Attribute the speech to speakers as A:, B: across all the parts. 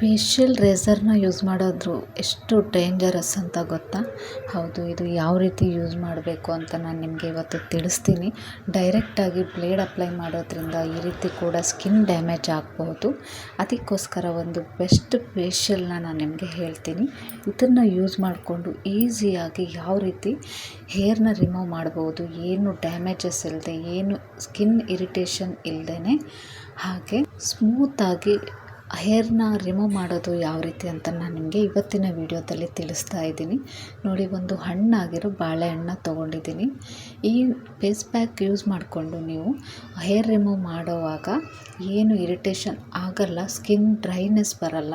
A: Facial ರೇಸರ್ನ use ಮಾಡೋದು ಎಷ್ಟು dangerous ಅಂತ ಗೊತ್ತಾ? ಹೌದು, ಇದು ಯಾವ ರೀತಿ ಯೂಸ್ ಮಾಡಬೇಕು ಅಂತ ನಾನು ನಿಮಗೆ ಇವತ್ತು ತಿಳಿಸ್ತೀನಿ. ಡೈರೆಕ್ಟಾಗಿ ಬ್ಲೇಡ್ ಅಪ್ಲೈ ಮಾಡೋದ್ರಿಂದ ಈ ರೀತಿ ಕೂಡ ಸ್ಕಿನ್ ಡ್ಯಾಮೇಜ್ ಆಗ್ಬೋದು. ಅದಕ್ಕೋಸ್ಕರ ಒಂದು ಬೆಸ್ಟ್ ಫೇಶಿಯಲ್ನ ನಾನು ನಿಮಗೆ ಹೇಳ್ತೀನಿ. ಇದನ್ನು ಯೂಸ್ ಮಾಡಿಕೊಂಡು ಈಸಿಯಾಗಿ ಯಾವ ರೀತಿ ಹೇರ್ನ ರಿಮೂವ್ ಮಾಡ್ಬೋದು, ಏನು ಡ್ಯಾಮೇಜಸ್ ಇಲ್ಲದೆ ಏನು ಸ್ಕಿನ್ ಇರಿಟೇಷನ್ ಇಲ್ಲದೇ ಹಾಗೆ ಸ್ಮೂತಾಗಿ ಹೇರ್ನ ರಿಮೂವ್ ಮಾಡೋದು ಯಾವ ರೀತಿ ಅಂತ ನಾನು ನಿಮಗೆ ಇವತ್ತಿನ ವಿಡಿಯೋದಲ್ಲಿ ತಿಳಿಸ್ತಾ ಇದ್ದೀನಿ. ನೋಡಿ, ಒಂದು ಹಣ್ಣಾಗಿರೋ ಬಾಳೆಹಣ್ಣ ತೊಗೊಂಡಿದ್ದೀನಿ. ಈ ಫೇಸ್ ಪ್ಯಾಕ್ ಯೂಸ್ ಮಾಡಿಕೊಂಡು ನೀವು ಹೇರ್ ರಿಮೂವ್ ಮಾಡೋವಾಗ ಏನು ಇರಿಟೇಷನ್ ಆಗಲ್ಲ ಸ್ಕಿನ್ ಡ್ರೈನೆಸ್ ಬರಲ್ಲ,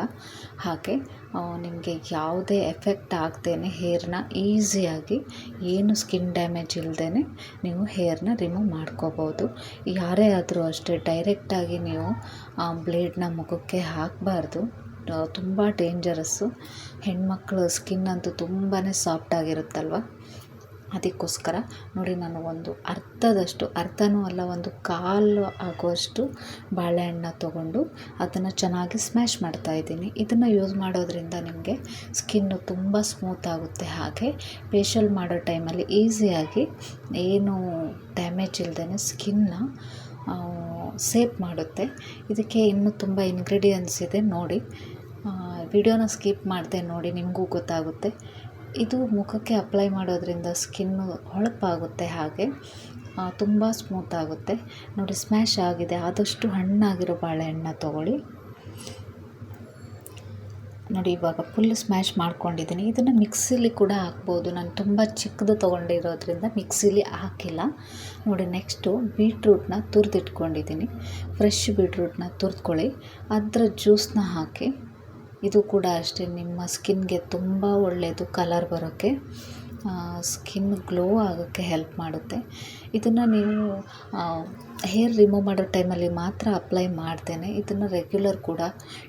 A: ಹಾಗೆ ನಿಮಗೆ ಯಾವುದೇ ಎಫೆಕ್ಟ್ ಆಗ್ದೇ ಹೇರ್ನ ಈಸಿಯಾಗಿ ಏನು ಸ್ಕಿನ್ ಡ್ಯಾಮೇಜ್ ಇಲ್ಲದೇ ನೀವು ಹೇರ್ನ ರಿಮೂವ್ ಮಾಡ್ಕೋಬೋದು. ಯಾರೇ ಆದರೂ ಅಷ್ಟೇ, ಡೈರೆಕ್ಟಾಗಿ ನೀವು ಬ್ಲೇಡ್ನ ಮುಖಕ್ಕೆ ಹಾಕಬಾರ್ದು. ತುಂಬ ಡೇಂಜರಸ್ಸು. ಹೆಣ್ಮಕ್ಳು ಸ್ಕಿನ್ ಅಂತೂ ತುಂಬಾ ಸಾಫ್ಟ್ ಆಗಿರುತ್ತಲ್ವ? ಅದಕ್ಕೋಸ್ಕರ ನೋಡಿ ನಾನು ಒಂದು ಅರ್ಧದಷ್ಟು ಅರ್ಧನೂ ಅಲ್ಲ, ಒಂದು ಕಾಲು ಆಗುವಷ್ಟು ಬಾಳೆಹಣ್ಣ ತೊಗೊಂಡು ಅದನ್ನು ಚೆನ್ನಾಗಿ ಸ್ಮ್ಯಾಶ್ ಮಾಡ್ತಾ ಇದ್ದೀನಿ. ಇದನ್ನು ಯೂಸ್ ಮಾಡೋದ್ರಿಂದ ನಿಮಗೆ ಸ್ಕಿನ್ನು ತುಂಬ ಸ್ಮೂತ್ ಆಗುತ್ತೆ. ಹಾಗೆ ಫೇಶಿಯಲ್ ಮಾಡೋ ಟೈಮಲ್ಲಿ ಈಸಿಯಾಗಿ ಏನು ಡ್ಯಾಮೇಜ್ ಇಲ್ಲದೇ ಸ್ಕಿನ್ನ ಸೇಫ್ ಮಾಡುತ್ತೆ. ಇದಕ್ಕೆ ಇನ್ನೂ ತುಂಬ ಇಂಗ್ರೀಡಿಯೆಂಟ್ಸ್ ಇದೆ, ನೋಡಿ. ವಿಡಿಯೋನ ಸ್ಕಿಪ್ ಮಾಡಿದೆ ನೋಡಿ, ನಿಮಗೂ ಗೊತ್ತಾಗುತ್ತೆ. ಇದು ಮುಖಕ್ಕೆ ಅಪ್ಲೈ ಮಾಡೋದ್ರಿಂದ ಸ್ಕಿನ್ನು ಹೊಳಪಾಗುತ್ತೆ ಹಾಗೆ ತುಂಬ ಸ್ಮೂತ್ ಆಗುತ್ತೆ. ನೋಡಿ, ಸ್ಮ್ಯಾಶ್ ಆಗಿದೆ. ಆದಷ್ಟು ಹಣ್ಣಾಗಿರೋ ಬಾಳೆಹಣ್ಣು ತೊಗೊಳ್ಳಿ. ನೋಡಿ, ಇವಾಗ ಫುಲ್ ಸ್ಮ್ಯಾಶ್ ಮಾಡ್ಕೊಂಡಿದ್ದೀನಿ. ಇದನ್ನು ಮಿಕ್ಸಿಲಿ ಕೂಡ ಹಾಕ್ಬೋದು. ನಾನು ತುಂಬ ಚಿಕ್ಕದು ತೊಗೊಂಡಿರೋದ್ರಿಂದ ಮಿಕ್ಸಿಲಿ ಹಾಕಿಲ್ಲ. ನೋಡಿ ನೆಕ್ಸ್ಟು ಬೀಟ್ರೂಟ್ನ ತುರಿದಿಟ್ಕೊಂಡಿದ್ದೀನಿ. ಫ್ರೆಶ್ ಬೀಟ್ರೂಟ್ನ ತುರಿದ್ಕೊಳ್ಳಿ. ಅದರ ಜ್ಯೂಸನ್ನ ಹಾಕಿ. ಇದು ಕೂಡ ಅಷ್ಟೇ, ನಿಮ್ಮ ಸ್ಕಿನ್ಗೆ ತುಂಬ ಒಳ್ಳೆಯದು ಕಲರ್ ಬರೋಕ್ಕೆ. ಸ್ಕಿನ್ ಗ್ಲೋ ಆಗೋಕ್ಕೆ ಹೆಲ್ಪ್ ಮಾಡುತ್ತೆ. ಇದನ್ನು ನೀವು ಹೇರ್ ರಿಮೂವ್ ಮಾಡೋ ಟೈಮಲ್ಲಿ ಮಾತ್ರ ಅಪ್ಲೈ ಮಾಡ್ತೇನೆ. ಇದನ್ನು ರೆಗ್ಯುಲರ್ ಕೂಡ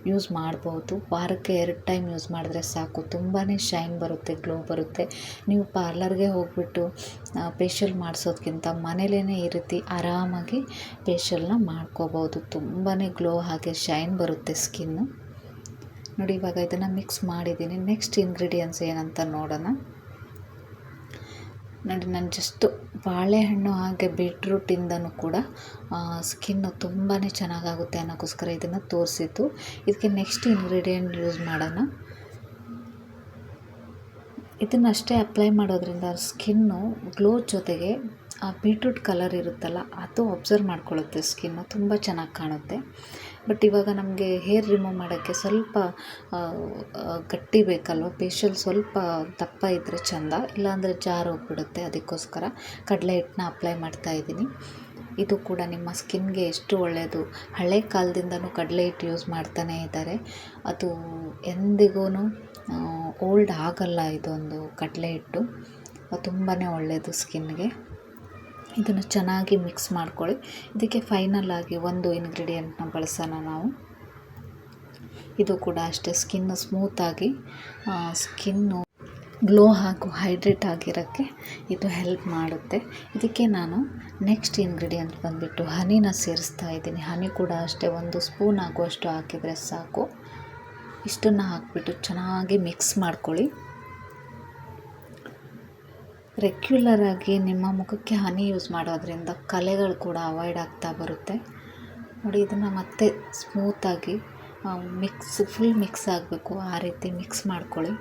A: ಯೂಸ್ ಮಾಡ್ಬೋದು. ವಾರಕ್ಕೆ ಎರಡು ಟೈಮ್ ಯೂಸ್ ಮಾಡಿದ್ರೆ ಸಾಕು. ತುಂಬಾ ಶೈನ್ ಬರುತ್ತೆ ಗ್ಲೋ ಬರುತ್ತೆ. ನೀವು ಪಾರ್ಲರ್ಗೆ ಹೋಗ್ಬಿಟ್ಟು ಫೇಶಿಯಲ್ ಮಾಡಿಸೋದ್ಕಿಂತ ಮನೇಲೇ ಈ ರೀತಿ ಆರಾಮಾಗಿ ಫೇಶಿಯಲ್ನ ಮಾಡ್ಕೋಬೋದು. ತುಂಬಾ ಗ್ಲೋ ಹಾಗೆ ಶೈನ್ ಬರುತ್ತೆ ಸ್ಕಿನ್ನು ನೋಡಿ, ಇವಾಗ ಇದನ್ನು ಮಿಕ್ಸ್ ಮಾಡಿದ್ದೀನಿ. ನೆಕ್ಸ್ಟ್ ಇಂಗ್ರೀಡಿಯೆಂಟ್ಸ್ ಏನಂತ ನೋಡೋಣ. ನೋಡಿ, ನಾನು ಜಸ್ಟು ಬಾಳೆಹಣ್ಣು ಹಾಗೆ ಬೀಟ್ರೂಟಿಂದನೂ ಕೂಡ ಸ್ಕಿನ್ನು ತುಂಬಾ ಚೆನ್ನಾಗಾಗುತ್ತೆ ಅನ್ನೋಕ್ಕೋಸ್ಕರ ಇದನ್ನು ತೋರಿಸಿದ್ದು. ಇದಕ್ಕೆ ನೆಕ್ಸ್ಟ್ ಇಂಗ್ರೀಡಿಯೆಂಟ್ ಯೂಸ್ ಮಾಡೋಣ. ಇದನ್ನಷ್ಟೇ ಅಪ್ಲೈ ಮಾಡೋದ್ರಿಂದ ಸ್ಕಿನ್ನು ಗ್ಲೋ ಜೊತೆಗೆ, ಆ ಬೀಟ್ರೂಟ್ ಕಲರ್ ಇರುತ್ತಲ್ಲ, ಅದು ಅಬ್ಸರ್ವ್ ಮಾಡ್ಕೊಳ್ಳುತ್ತೆ ಸ್ಕಿನ್ನು ತುಂಬ ಚೆನ್ನಾಗಿ ಕಾಣುತ್ತೆ. ಬಟ್ ಇವಾಗ ನಮಗೆ ಹೇರ್ ರಿಮೂವ್ ಮಾಡೋಕ್ಕೆ ಸ್ವಲ್ಪ ಗಟ್ಟಿ ಬೇಕಲ್ವ? ಫೇಶಿಯಲ್ ಸ್ವಲ್ಪ ದಪ್ಪ ಇದ್ದರೆ ಚೆಂದ. ಇಲ್ಲಾಂದರೆ ಜಾರೋಗ್ಬಿಡುತ್ತೆ ಅದಕ್ಕೋಸ್ಕರ. ಕಡಲೆ ಹಿಟ್ಟನ್ನ ಅಪ್ಲೈ ಮಾಡ್ತಾ ಇದ್ದೀನಿ. ಇದು ಕೂಡ ನಿಮ್ಮ ಸ್ಕಿನ್ಗೆ ಎಷ್ಟು ಒಳ್ಳೆಯದು ಹಳೆ ಕಾಲದಿಂದನೂ ಕಡಲೆ ಹಿಟ್ಟು ಯೂಸ್ ಮಾಡ್ತಾನೇ ಇದ್ದಾರೆ. ಅದು ಎಂದಿಗೂ ಓಲ್ಡ್ ಆಗಲ್ಲ ಇದೊಂದು ಕಡಲೆ ಹಿಟ್ಟು. ತುಂಬಾ ಒಳ್ಳೆಯದು ಸ್ಕಿನ್ಗೆ. ಇದನ್ನು ಚೆನ್ನಾಗಿ ಮಿಕ್ಸ್ ಮಾಡ್ಕೊಳ್ಳಿ. ಇದಕ್ಕೆ ಫೈನಲ್ ಆಗಿ ಒಂದು ಇಂಗ್ರೀಡಿಯೆಂಟ್ನ ಬಳಸೋಣ ನಾವು. ಇದು ಕೂಡ ಅಷ್ಟೇ ಸ್ಕಿನ್ನು ಸ್ಮೂತಾಗಿ ಸ್ಕಿನ್ನು ಗ್ಲೋ ಹಾಗೂ ಹೈಡ್ರೇಟ್ ಆಗಿರೋಕ್ಕೆ ಇದು ಹೆಲ್ಪ್ ಮಾಡುತ್ತೆ. ಇದಕ್ಕೆ ನಾನು ನೆಕ್ಸ್ಟ್ ಇಂಗ್ರೀಡಿಯೆಂಟ್ ಬಂದುಬಿಟ್ಟು ಹನಿನ ಸೇರಿಸ್ತಾ ಇದ್ದೀನಿ. ಹನಿ ಕೂಡ ಅಷ್ಟೇ, ಒಂದು ಸ್ಪೂನ್ ಆಗುವಷ್ಟು ಹಾಕಿದರೆ ಸಾಕು. ಇಷ್ಟನ್ನು ಹಾಕಿಬಿಟ್ಟು ಚೆನ್ನಾಗಿ ಮಿಕ್ಸ್ ಮಾಡ್ಕೊಳ್ಳಿ. ರೆಗ್ಯುಲರಾಗಿ ನಿಮ್ಮ ಮುಖಕ್ಕೆ ಹನಿ ಯೂಸ್ ಮಾಡೋದ್ರಿಂದ ಕಲೆಗಳು ಕೂಡ ಅವಾಯ್ಡ್ ಆಗ್ತಾ ಬರುತ್ತೆ. ನೋಡಿ, ಇದನ್ನು ಮತ್ತೆ ಸ್ಮೂತಾಗಿ ಮಿಕ್ಸ್ ಫುಲ್ ಮಿಕ್ಸ್ ಆಗಬೇಕು. ಆ ರೀತಿ ಮಿಕ್ಸ್ ಮಾಡ್ಕೊಳ್ಳಿ.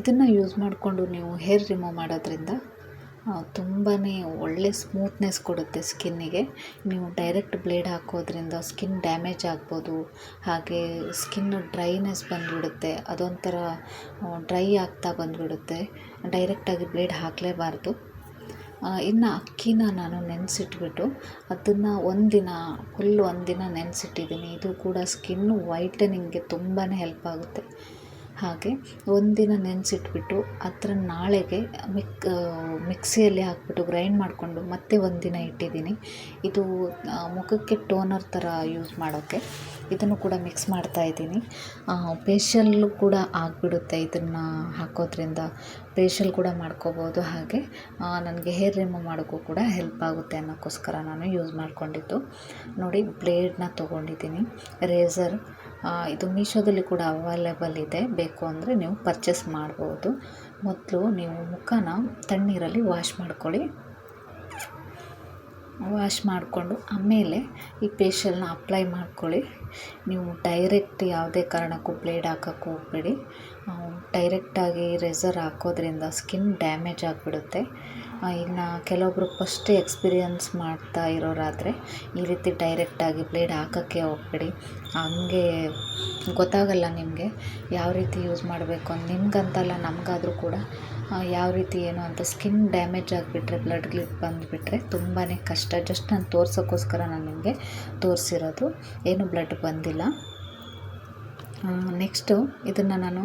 A: ಇದನ್ನು ಯೂಸ್ ಮಾಡಿಕೊಂಡು ನೀವು ಹೇರ್ ರಿಮೂವ್ ಮಾಡೋದ್ರಿಂದ ತುಂಬಾ ಒಳ್ಳೆ ಸ್ಮೂತ್ನೆಸ್ ಕೊಡುತ್ತೆ ಸ್ಕಿನ್ನಿಗೆ. ನೀವು ಡೈರೆಕ್ಟ್ ಬ್ಲೇಡ್ ಹಾಕೋದ್ರಿಂದ ಸ್ಕಿನ್ ಡ್ಯಾಮೇಜ್ ಆಗ್ಬೋದು, ಹಾಗೆ ಸ್ಕಿನ್ ಡ್ರೈನೆಸ್ ಬಂದುಬಿಡುತ್ತೆ, ಅದೊಂಥರ ಡ್ರೈ ಆಗ್ತಾ ಬಂದುಬಿಡುತ್ತೆ. ಡೈರೆಕ್ಟಾಗಿ ಬ್ಲೇಡ್ ಹಾಕಲೇಬಾರ್ದು. ಇನ್ನು ಅಕ್ಕಿನ ನಾನು ನೆನೆಸಿಟ್ಬಿಟ್ಟು, ಅದನ್ನು ಒಂದಿನ ಫುಲ್ ಒಂದಿನ ನೆನೆಸಿಟ್ಟಿದ್ದೀನಿ. ಇದು ಕೂಡ ಸ್ಕಿನ್ನು ವೈಟನಿಂಗ್ಗೆ ತುಂಬಾ ಹೆಲ್ಪ್ ಆಗುತ್ತೆ. ಹಾಗೆ ಒಂದಿನ ನೆನೆಸಿಟ್ಬಿಟ್ಟು ಅದರ ನಾಳೆಗೆ ಮಿಕ್ ಮಿಕ್ಸಿಯಲ್ಲಿ ಹಾಕ್ಬಿಟ್ಟು ಗ್ರೈಂಡ್ ಮಾಡಿಕೊಂಡು ಮತ್ತೆ ಒಂದಿನ ಇಟ್ಟಿದ್ದೀನಿ. ಇದು ಮುಖಕ್ಕೆ ಟೋನರ್ ಥರ ಯೂಸ್ ಮಾಡೋಕ್ಕೆ ಇದನ್ನು ಕೂಡ ಮಿಕ್ಸ್ ಮಾಡ್ತಾ ಇದ್ದೀನಿ. ಫೇಶಿಯಲ್ಲು ಕೂಡ ಆಗಿಬಿಡುತ್ತೆ ಇದನ್ನು ಹಾಕೋದ್ರಿಂದ. ಫೇಶಿಯಲ್ ಕೂಡ ಮಾಡ್ಕೋಬೋದು ಹಾಗೆ ನನಗೆ ಹೇರ್ ರಿಮೂವ್ ಮಾಡೋಕ್ಕೂ ಕೂಡ ಹೆಲ್ಪ್ ಆಗುತ್ತೆ ಅನ್ನೋಕ್ಕೋಸ್ಕರ ನಾನು ಯೂಸ್ ಮಾಡಿಕೊಂಡಿದ್ದು. ನೋಡಿ ಬ್ಲೇಡನ್ನ ತೊಗೊಂಡಿದ್ದೀನಿ. ರೇಝರ್ ಇದು ಮೀಶೋದಲ್ಲಿ ಕೂಡ ಅವೈಲೇಬಲ್ ಇದೆ. ಬೇಕು ಅಂದರೆ ನೀವು ಪರ್ಚೇಸ್ ಮಾಡ್ಬೋದು. ಮೊದಲು ನೀವು ಮುಖನ ತಣ್ಣೀರಲ್ಲಿ ವಾಶ್ ಮಾಡ್ಕೊಳ್ಳಿ. ವಾಶ್ ಮಾಡಿಕೊಂಡು ಆಮೇಲೆ ಈ ಪೇಶಲ್ನ ಅಪ್ಲೈ ಮಾಡ್ಕೊಳ್ಳಿ. ನೀವು ಡೈರೆಕ್ಟ್ ಯಾವುದೇ ಕಾರಣಕ್ಕೂ ಬ್ಲೇಡ್ ಹಾಕೋಕ್ಕೆ ಹೋಗಬೇಡಿ. ಡೈರೆಕ್ಟಾಗಿ ರೆಸರ್ ಹಾಕೋದ್ರಿಂದ ಸ್ಕಿನ್ ಡ್ಯಾಮೇಜ್ ಆಗಿಬಿಡುತ್ತೆ. ಇನ್ನು ಕೆಲವೊಬ್ಬರು ಫಸ್ಟ್ ಎಕ್ಸ್ಪೀರಿಯನ್ಸ್ ಮಾಡ್ತಾ ಇರೋರಾದರೆ ಈ ರೀತಿ ಡೈರೆಕ್ಟಾಗಿ ಬ್ಲೇಡ್ ಹಾಕೋಕ್ಕೆ ಹೋಗಬೇಡಿ. ಹಂಗೆ ಗೊತ್ತಾಗಲ್ಲ ನಿಮಗೆ ಯಾವ ರೀತಿ ಯೂಸ್ ಮಾಡಬೇಕು ಅಂತ ನಿಮ್ಗಂತಲ್ಲ ನಮಗಾದರೂ ಕೂಡ ಯಾವ ರೀತಿ ಏನು ಅಂತ ಸ್ಕಿನ್ ಡ್ಯಾಮೇಜ್ ಆಗಿಬಿಟ್ರೆ ಬ್ಲಡ್ ಗ್ಲಿಪ್ ಬಂದುಬಿಟ್ರೆ ತುಂಬಾ ಕಷ್ಟ. ಜಸ್ಟ್ ನಾನು ತೋರ್ಸೋಕ್ಕೋಸ್ಕರ ನಾನು ನಿಮಗೆ ತೋರಿಸಿರೋದು. ಏನು ಬ್ಲಡ್ ಬಂದಿಲ್ಲ. ನೆಕ್ಸ್ಟು ಇದನ್ನು ನಾನು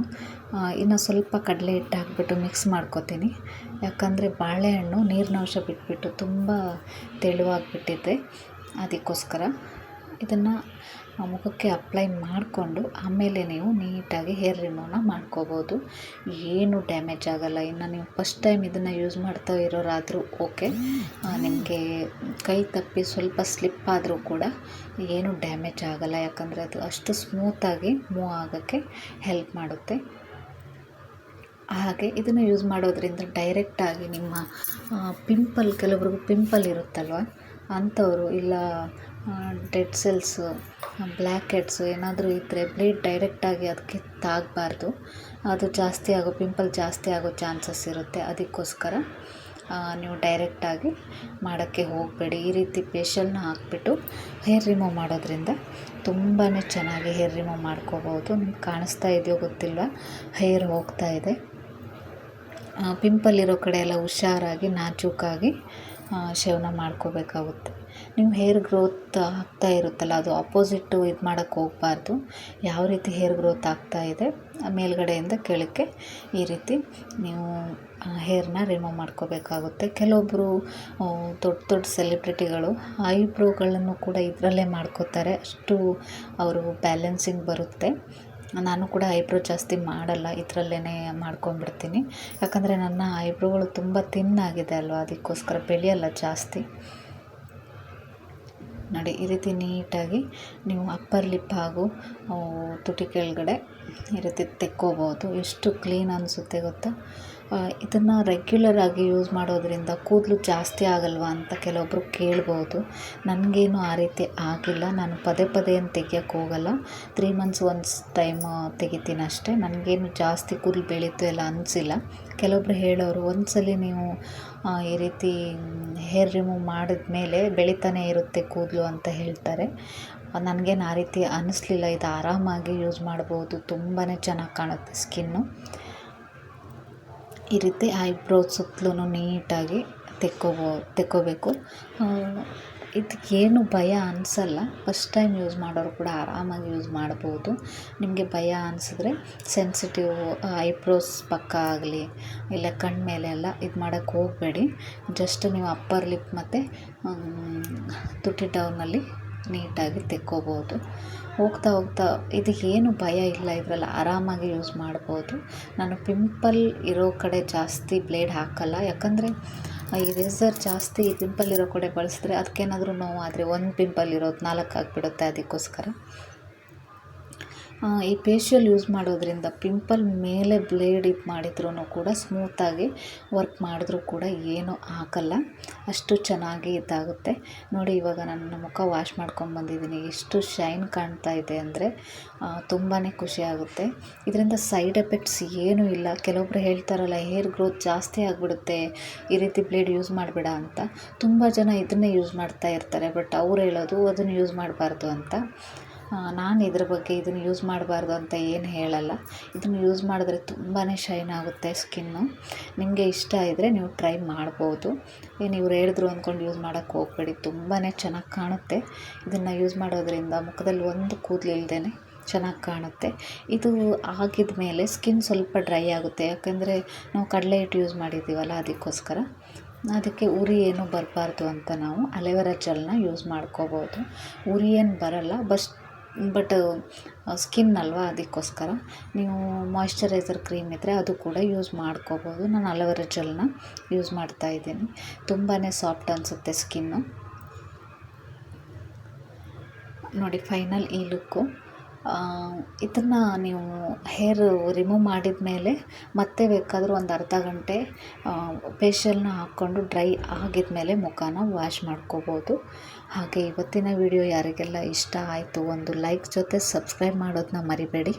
A: ಇನ್ನು ಸ್ವಲ್ಪ ಕಡಲೆ ಹಿಟ್ಟು ಹಾಕ್ಬಿಟ್ಟು ಮಿಕ್ಸ್ ಮಾಡ್ಕೊತೀನಿ. ಯಾಕಂದರೆ ಬಾಳೆಹಣ್ಣು ನೀರಿನಂಶ ಬಿಟ್ಬಿಟ್ಟು ತುಂಬ ತೆಳುವಾಗಿಬಿಟ್ಟಿದೆ. ಅದಕ್ಕೋಸ್ಕರ. ಇದನ್ನು ಮುಖಕ್ಕೆ ಅಪ್ಲೈ ಮಾಡಿಕೊಂಡು ಆಮೇಲೆ ನೀವು ನೀಟಾಗಿ ಹೇರ್ ರಿಮೂವ್ನ ಮಾಡ್ಕೋಬೋದು. ಏನು ಡ್ಯಾಮೇಜ್ ಆಗೋಲ್ಲ. ಇನ್ನು ನೀವು ಫಸ್ಟ್ ಟೈಮ್ ಇದನ್ನು ಯೂಸ್ ಮಾಡ್ತಾ ಇರೋರಾದರೂ ಓಕೆ ನಿಮಗೆ ಕೈ ತಪ್ಪಿ ಸ್ವಲ್ಪ ಸ್ಲಿಪ್ ಆದರೂ ಕೂಡ ಏನು ಡ್ಯಾಮೇಜ್ ಆಗೋಲ್ಲ. ಯಾಕಂದರೆ ಅದು ಅಷ್ಟು ಸ್ಮೂತಾಗಿ ಮೂವ್ ಆಗೋಕ್ಕೆ ಹೆಲ್ಪ್ ಮಾಡುತ್ತೆ. ಹಾಗೆ ಇದನ್ನು ಯೂಸ್ ಮಾಡೋದ್ರಿಂದ ಡೈರೆಕ್ಟಾಗಿ ನಿಮ್ಮ ಪಿಂಪಲ್ ಕೆಲವ್ರಿಗೂ ಪಿಂಪಲ್ ಇರುತ್ತಲ್ವ? ಅಂಥವರು ಇಲ್ಲ ಡೆಡ್ ಸೆಲ್ಸು ಬ್ಲ್ಯಾಕ್ ಹೆಡ್ಸು ಏನಾದರೂ ಇದ್ದರೆ ಬ್ಲೀಡ್ ಡೈರೆಕ್ಟಾಗಿ ಅದಕ್ಕೆ ತಾಗಬಾರ್ದು. ಅದು ಜಾಸ್ತಿ ಆಗೋ ಪಿಂಪಲ್ ಜಾಸ್ತಿ ಆಗೋ ಚಾನ್ಸಸ್ ಇರುತ್ತೆ ಅದಕ್ಕೋಸ್ಕರ ನೀವು ಡೈರೆಕ್ಟಾಗಿ ಮಾಡೋಕ್ಕೆ ಹೋಗಬೇಡಿ. ಈ ರೀತಿ ಫೇಶಿಯಲ್ನ ಹಾಕ್ಬಿಟ್ಟು ಹೇರ್ ರಿಮೂವ್ ಮಾಡೋದ್ರಿಂದ ತುಂಬಾ ಚೆನ್ನಾಗಿ ಹೇರ್ ರಿಮೂವ್ ಮಾಡ್ಕೋಬೋದು. ನಿಮ್ಗೆ ಕಾಣಿಸ್ತಾ ಇದೆಯೋ ಗೊತ್ತಿಲ್ಲ ಹೇರ್ ಹೋಗ್ತಾ ಇದೆ. ಪಿಂಪಲ್ ಇರೋ ಕಡೆ ಎಲ್ಲ ಹುಷಾರಾಗಿ ನಾಚೂಕಾಗಿ ಶೇವನ ಮಾಡ್ಕೋಬೇಕಾಗುತ್ತೆ. ನೀವು ಹೇರ್ ಗ್ರೋತ್ ಆಗ್ತಾ ಇರುತ್ತಲ್ಲ, ಅದು ಅಪೋಸಿಟ್ಟು ಇದು ಮಾಡೋಕ್ಕೆ ಹೋಗಬಾರ್ದು. ಯಾವ ರೀತಿ ಹೇರ್ ಗ್ರೋತ್ ಆಗ್ತಾ ಇದೆ, ಮೇಲ್ಗಡೆಯಿಂದ ಕೆಳಕ್ಕೆ ಈ ರೀತಿ ನೀವು ಹೇರ್ನ ರಿಮೂವ್ ಮಾಡ್ಕೋಬೇಕಾಗುತ್ತೆ. ಕೆಲವೊಬ್ಬರು ದೊಡ್ಡ ದೊಡ್ಡ ಸೆಲೆಬ್ರಿಟಿಗಳು ಐಬ್ರೋಗಳನ್ನು ಕೂಡ ಇದರಲ್ಲೇ ಮಾಡ್ಕೋತಾರೆ. ಅಷ್ಟು ಅವರು ಬ್ಯಾಲೆನ್ಸಿಂಗ್ ಬರುತ್ತೆ. ನಾನು ಕೂಡ ಐಬ್ರೋ ಜಾಸ್ತಿ ಮಾಡಲ್ಲ ಇದರಲ್ಲೇ ಮಾಡ್ಕೊಂಡ್ಬಿಡ್ತೀನಿ. ಯಾಕಂದರೆ ನನ್ನ ಐಬ್ರೋಗಳು ತುಂಬ ತಿನ್ನಾಗಿದೆ ಅಲ್ವಾ, ಅದಕ್ಕೋಸ್ಕರ ಬೆಳೆಯಲ್ಲ ಜಾಸ್ತಿ. ನೋಡಿ, ಈ ರೀತಿ ನೀಟಾಗಿ ನೀವು ಅಪ್ಪರ್ ಲಿಪ್ ಹಾಗೂ ತುಟಿ ಕೆಳಗಡೆ ಈ ರೀತಿ ತೆಕ್ಕೋಬೋದು. ಎಷ್ಟು ಕ್ಲೀನ್ ಅನಿಸುತ್ತೆ ಗೊತ್ತಾ? ಇದನ್ನು ರೆಗ್ಯುಲರಾಗಿ ಯೂಸ್ ಮಾಡೋದರಿಂದ ಕೂದಲು ಜಾಸ್ತಿ ಆಗಲ್ವಾ ಅಂತ ಕೆಲವೊಬ್ಬರು ಕೇಳ್ಬೋದು. ನನಗೇನು ಆ ರೀತಿ ಆಗಿಲ್ಲ. ನಾನು ಪದೇ ಪದೇ ಏನು ತೆಗಿಯೋಕ್ಕೆ ಹೋಗಲ್ಲ. ತ್ರೀ ಮಂತ್ಸ್ ಒನ್ಸ್ ಟೈಮ್ ತೆಗಿತೀನಿ ಅಷ್ಟೇ. ನನಗೇನು ಜಾಸ್ತಿ ಕೂದಲು ಬೆಳೀತು ಎಲ್ಲ ಅನಿಸಿಲ್ಲ. ಕೆಲವೊಬ್ಬರು ಹೇಳೋರು, ಒಂದ್ಸಲಿ ನೀವು ಈ ರೀತಿ ಹೇರ್ ರಿಮೂವ್ ಮಾಡಿದ ಮೇಲೆ ಬೆಳೀತಾನೆ ಇರುತ್ತೆ ಕೂದಲು ಅಂತ ಹೇಳ್ತಾರೆ. ನನಗೇನು ಆ ರೀತಿ ಅನ್ನಿಸ್ಲಿಲ್ಲ ಇದು ಆರಾಮಾಗಿ ಯೂಸ್ ಮಾಡ್ಬೋದು. ತುಂಬಾ ಚೆನ್ನಾಗಿ ಕಾಣುತ್ತೆ ಸ್ಕಿನ್ನು ಈ ರೀತಿ ಐಬ್ರೋ ಸುತ್ತಲೂ ನೀಟಾಗಿ ತೆಕ್ಕೋಬೋ, ತೆಕ್ಕೋಬೇಕು. ಇದಕ್ಕೇನು ಭಯ ಅನಿಸಲ್ಲ. ಫಸ್ಟ್ ಟೈಮ್ ಯೂಸ್ ಮಾಡೋರು ಕೂಡ ಆರಾಮಾಗಿ ಯೂಸ್ ಮಾಡ್ಬೋದು. ನಿಮಗೆ ಭಯ ಅನಿಸಿದ್ರೆ ಸೆನ್ಸಿಟಿವ್ ಐಬ್ರೋಸ್ ಪಕ್ಕ ಆಗಲಿ, ಇಲ್ಲ ಕಣ್ಣು ಮೇಲೆ ಎಲ್ಲ ಇದು ಮಾಡೋಕ್ಕೆ ಹೋಗಬೇಡಿ. ಜಸ್ಟ್ ನೀವು ಅಪ್ಪರ್ ಲಿಪ್ ಮತ್ತು ತುಟಿ ಡೌನಲ್ಲಿ ನೀಟಾಗಿ ತೆಕ್ಕೋಬೋದು. ಹೋಗ್ತಾ ಹೋಗ್ತಾ ಏನು ಭಯ ಇಲ್ಲ, ಇದರಲ್ಲಿ ಆರಾಮಾಗಿ ಯೂಸ್ ಮಾಡ್ಬೋದು. ನಾನು ಪಿಂಪಲ್ ಇರೋ ಕಡೆ ಜಾಸ್ತಿ ಬ್ಲೇಡ್ ಹಾಕಲ್ಲ. ಯಾಕಂದರೆ ಈ ರೇಸರ್ ಜಾಸ್ತಿ ಪಿಂಪಲ್ ಇರೋ ಕಡೆ ಬಳಸಿದ್ರೆ ಅದಕ್ಕೇನಾದರೂ ನೋವಾದರೆ, ಒಂದು ಪಿಂಪಲ್ ಇರೋದು ನಾಲ್ಕು ಆಗಿಬಿಡುತ್ತೆ ಅದಕ್ಕೋಸ್ಕರ. ಈ ಫೇಶಿಯಲ್ ಯೂಸ್ ಮಾಡೋದ್ರಿಂದ ಪಿಂಪಲ್ ಮೇಲೆ ಬ್ಲೇಡ್ ಇದು ಮಾಡಿದ್ರೂ ಕೂಡ ಸ್ಮೂತಾಗಿ ವರ್ಕ್ ಮಾಡಿದ್ರೂ ಕೂಡ ಏನೂ ಹಾಕಲ್ಲ. ಅಷ್ಟು ಚೆನ್ನಾಗಿ ಇದಾಗುತ್ತೆ. ನೋಡಿ, ಇವಾಗ ನನ್ನ ಮುಖ ವಾಶ್ ಮಾಡ್ಕೊಂಡು ಬಂದಿದ್ದೀನಿ. ಎಷ್ಟು ಶೈನ್ ಕಾಣ್ತಾ ಇದೆ ಅಂದರೆ ತುಂಬಾ ಖುಷಿಯಾಗುತ್ತೆ ಇದರಿಂದ ಸೈಡ್ ಎಫೆಕ್ಟ್ಸ್ ಏನೂ ಇಲ್ಲ. ಕೆಲವೊಬ್ರು ಹೇಳ್ತಾರಲ್ಲ ಹೇರ್ ಗ್ರೋತ್ ಜಾಸ್ತಿ ಆಗಿಬಿಡುತ್ತೆ. ಈ ರೀತಿ ಬ್ಲೇಡ್ ಯೂಸ್ ಮಾಡಬೇಡ ಅಂತ. ತುಂಬ ಜನ ಇದನ್ನೇ ಯೂಸ್ ಮಾಡ್ತಾ ಇರ್ತಾರೆ. ಬಟ್ ಅವ್ರು ಹೇಳೋದು, ಅದನ್ನು ಯೂಸ್ ಮಾಡಬಾರ್ದು ಅಂತ. ನಾನು ಇದ್ರ ಬಗ್ಗೆ ಇದನ್ನು ಯೂಸ್ ಮಾಡಬಾರ್ದು ಅಂತ ಏನು ಹೇಳಲ್ಲ. ಇದನ್ನು ಯೂಸ್ ಮಾಡಿದ್ರೆ ತುಂಬಾ ಶೈನ್ ಆಗುತ್ತೆ ಸ್ಕಿನ್ನು ನಿಮಗೆ ಇಷ್ಟ ಇದ್ದರೆ ನೀವು ಟ್ರೈ ಮಾಡ್ಬೋದು. ಏನು ಇವ್ರು ಹೇಳಿದ್ರು ಅಂದ್ಕೊಂಡು ಯೂಸ್ ಮಾಡೋಕ್ಕೆ ಹೋಗಬೇಡಿ. ತುಂಬಾ ಚೆನ್ನಾಗಿ ಕಾಣುತ್ತೆ. ಇದನ್ನು ಯೂಸ್ ಮಾಡೋದ್ರಿಂದ ಮುಖದಲ್ಲಿ ಒಂದು ಕೂದಲು ಚೆನ್ನಾಗಿ ಕಾಣುತ್ತೆ. ಇದು ಆಗಿದ ಮೇಲೆ ಸ್ಕಿನ್ ಸ್ವಲ್ಪ ಡ್ರೈ ಆಗುತ್ತೆ. ಯಾಕಂದರೆ ನಾವು ಕಡಲೆ ಹಿಟ್ಟು ಯೂಸ್ ಮಾಡಿದ್ದೀವಲ್ಲ ಅದಕ್ಕೋಸ್ಕರ. ಅದಕ್ಕೆ ಉರಿ ಏನು ಬರಬಾರ್ದು ಅಂತ ನಾವು ಅಲೆವೆರಾ ಜೆಲ್ನ ಯೂಸ್ ಮಾಡ್ಕೋಬೋದು. ಉರಿ ಏನು ಬರಲ್ಲ, ಬಸ್ ಬಟ್ ಸ್ಕಿನ್ ಅಲ್ವಾ ಅದಕ್ಕೋಸ್ಕರ ನೀವು ಮಾಯಿಶ್ಚರೈಸರ್ ಕ್ರೀಮ್ ಇದ್ದರೆ ಅದು ಕೂಡ ಯೂಸ್ ಮಾಡ್ಕೋಬೋದು. ನಾನು ಅಲೋವೆರಾ ಜೆಲ್ನ ಯೂಸ್ ಮಾಡ್ತಾ ಇದ್ದೀನಿ. ತುಂಬಾ ಸಾಫ್ಟ್ ಅನಿಸುತ್ತೆ ಸ್ಕಿನ್ನು. ನೋಡಿ, ಫೈನಲ್ ಈ ಲುಕ್ಕು. ಇದನ್ನು ನೀವು ಹೇರ್ ರಿಮೂವ್ ಮಾಡಿದ ಮೇಲೆ ಮತ್ತೆ ಬೇಕಾದರೂ ಒಂದು ಅರ್ಧ ಗಂಟೆ ಫೇಶಿಯಲ್ನ ಹಾಕ್ಕೊಂಡು ಡ್ರೈ ಆಗಿದ ಮೇಲೆ ಮುಖನ ವಾಶ್ ಮಾಡ್ಕೋಬೋದು. ಹಾಗೆ ಇವತ್ತಿನ ವಿಡಿಯೋ ಯಾರಿಗೆಲ್ಲ ಇಷ್ಟ ಆಯಿತು ಒಂದು ಲೈಕ್ ಜೊತೆ ಸಬ್ಸ್ಕ್ರೈಬ್ ಮಾಡೋದನ್ನ ಮರಿಬೇಡಿ.